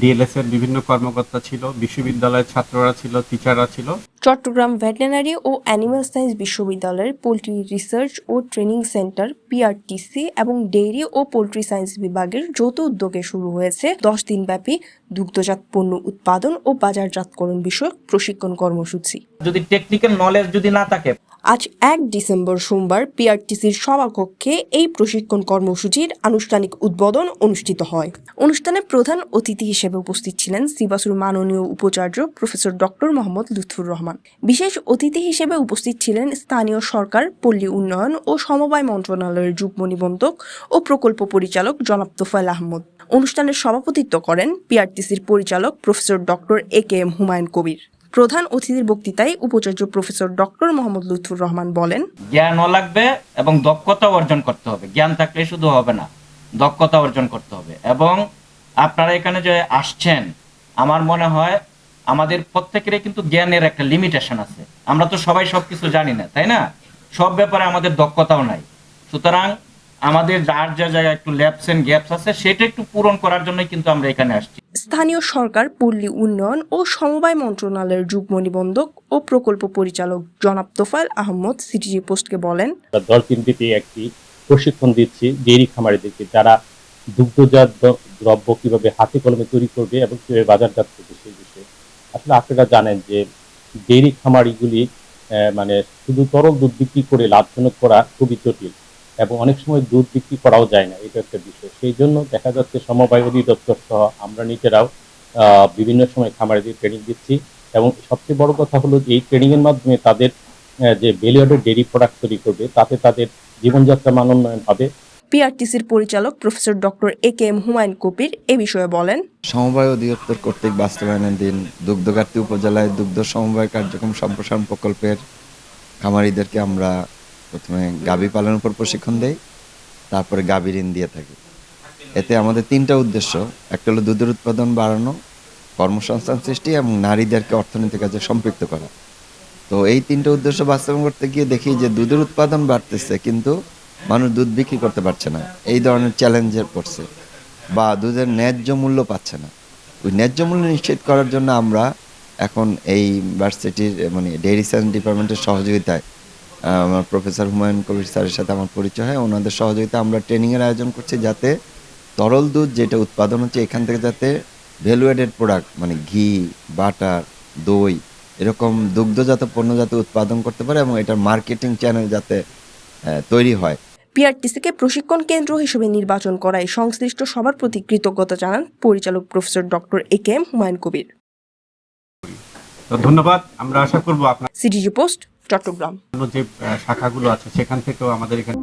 DLS এর বিভিন্ন কর্মকর্তা ছিল বিশ্ববিদ্যালয়ের ছাত্ররা ছিল টিচাররা ছিল। চট্টগ্রাম ভেটেরিনারি ও অ্যানিমাল সায়েন্স বিশ্ববিদ্যালয়ের পোলট্রি রিসার্চ ও ট্রেনিং সেন্টার পিআরটিসি এবং ডেইরি ও পোলট্রি সায়েন্স বিভাগের যৌথ উদ্যোগে শুরু হয়েছে দশ দিনব্যাপী দুগ্ধজাত পণ্য উৎপাদন ও বাজারজাতকরণ বিষয়ক প্রশিক্ষণ কর্মসূচি। যদি টেকনিক্যাল নলেজ যদি না থাকে আজ এক ডিসেম্বর সোমবার পিআরটিসির সভাকক্ষে এই প্রশিক্ষণ কর্মসূচির আনুষ্ঠানিক উদ্বোধন অনুষ্ঠিত হয়। অনুষ্ঠানে প্রধান অতিথি হিসেবে উপস্থিত ছিলেন সিবাসুর মাননীয় উপাচার্য প্রফেসর ডক্টর মোহাম্মদ লুৎফুর রহমান। বিশেষ অতিথি হিসেবে উপস্থিত ছিলেন স্থানীয় সরকার, পল্লী উন্নয়ন ও সমবায় মন্ত্রণালয়ের যুগ্ম নিবন্ধক ও প্রকল্প পরিচালক জনাব তোফায়েল আহমদ। অনুষ্ঠানের সভাপতিত্ব করেন পিআরটিসির পরিচালক professor doctor A K M Humayun Kabir. প্রধান অতিথির বক্তৃতায় উপাচার্য প্রফেসর ডক্টর মোহাম্মদ লুৎফুর রহমান বলেন জ্ঞানও লাগবে এবং দক্ষতা অর্জন করতে হবে। জ্ঞান থাকলে শুধু হবে না, দক্ষতা অর্জন করতে হবে। এবং আপনারা এখানে যে আসছেন, আমার মনে হয় আমাদের প্রত্যেকেরই কিন্তু জ্ঞানের একটা লিমিটেশন আছে। আমরা তো সবাই সবকিছু জানি না, তাই না? সব ব্যাপারে আমাদের দক্ষতাও নাই। সুতরাং আমাদের যার যা জায়গায় একটু ল্যাপস এন্ড গ্যাপস আছে, সেটা একটু পূরণ করার জন্যই কিন্তু আমরা এখানে আসছি। স্থানীয় সরকার, পল্লী উন্নয়ন ও সমবায় মন্ত্রণালয়ের যুগ্ম নিবন্ধক ও প্রকল্প পরিচালক জনাব তোফায়েল আহমদ সিটিজি পোস্টকে বলেন আমরা দল কেন্দ্রিতে একটি প্রশিক্ষণ দিচ্ছি ডেইরি খামারিদেরকে, যারা দুগ্ধজাত দ্রব্য কীভাবে হাতে কলমে তৈরি করবে এবং কীভাবে বাজারজাত করবে সেই বিষয়ে। আসলে আপনারা জানেন যে ডেইরি খামারিগুলি মানে শুধু তরল দুধ বিক্রি করে লাভজনক করা খুবই জটিল। এবং অনেক সময় দুধ বিক্রি করাও যায় না এটা একটা বিষয়। সেই জন্য দেখা যাচ্ছে সমবায় অধিদপ্তর সহ আমরা নিজেরাও আহ, বিভিন্ন সময় খামারিদের ট্রেনিং দিচ্ছি এবং সবচেয়ে বড় কথা হলো যে এই ট্রেনিং এর মাধ্যমে তাদের যে ভ্যালুয়েডেড ডেইরি প্রোডাক্ট তৈরি করবে তাতে তাদের জীবনযাত্রা মান উন্নয়ন হবে। পিআরটিসির পরিচালক professor doctor A K M Humayun Kabir এ বিষয়ে বলেন সমবায় অধিদপ্তর কর্তৃক বাস্তবায়নের দিন দুগ্ধঘাটতি উপজেলায় দুগ্ধ সমবায় কার্যক্রম সম্প্রসারণ প্রকল্পের খামারিদেরকে আমরা প্রথমে গাভী পালনের উপর প্রশিক্ষণ দেই, তারপরে গাভী ঋণ দিয়ে থাকি। এতে আমাদের তিনটা উদ্দেশ্য। একটা হলো দুধের উৎপাদন বাড়ানো, কর্মসংস্থান সৃষ্টি এবং নারীদেরকে অর্থনৈতিক কাজে সম্পৃক্ত করা। তো এই তিনটা উদ্দেশ্য বাস্তবায়ন করতে গিয়ে দেখি যে দুধের উৎপাদন বাড়তেছে কিন্তু মানুষ দুধ বিক্রি করতে পারছে না। এই ধরনের চ্যালেঞ্জের পড়ছে বা দুধের ন্যায্য মূল্য পাচ্ছে না। ওই ন্যায্য মূল্য নিশ্চিত করার জন্য আমরা এখন এই ইউনিভার্সিটির মানে ডেইরি সায়েন্স ডিপার্টমেন্টের সহযোগিতায় আমার প্রফেসর হুমায়ুন কবির স্যারের সাথে আমার পরিচয় হয়। ওনাদের সহযোগিতা আমরা ট্রেনিংয়ের আয়োজন করছি যাতে তরল দুধ যেটা উৎপাদন হচ্ছে এখান থেকে যাতে ভ্যালুয়েডেড প্রোডাক্ট মানে ঘি বাটার দই এরকম দুগ্ধজাত পণ্য যাতে উৎপাদন করতে পারে এবং এটার মার্কেটিং চ্যানেল যাতে তৈরি হয়। পিআরটিসিকে প্রশিক্ষণ কেন্দ্র হিসেবে নির্বাচন করায় সংশ্লিষ্ট সবার প্রতি কৃতজ্ঞতা জানান পরিচালক professor doctor A K M Humayun Kabir. ধন্যবাদ আমরা আশা করব আপনার সিটিজি পোস্ট চট্টগ্রাম। যে শাখাগুলো আছে সেখান থেকেও আমাদের এখানে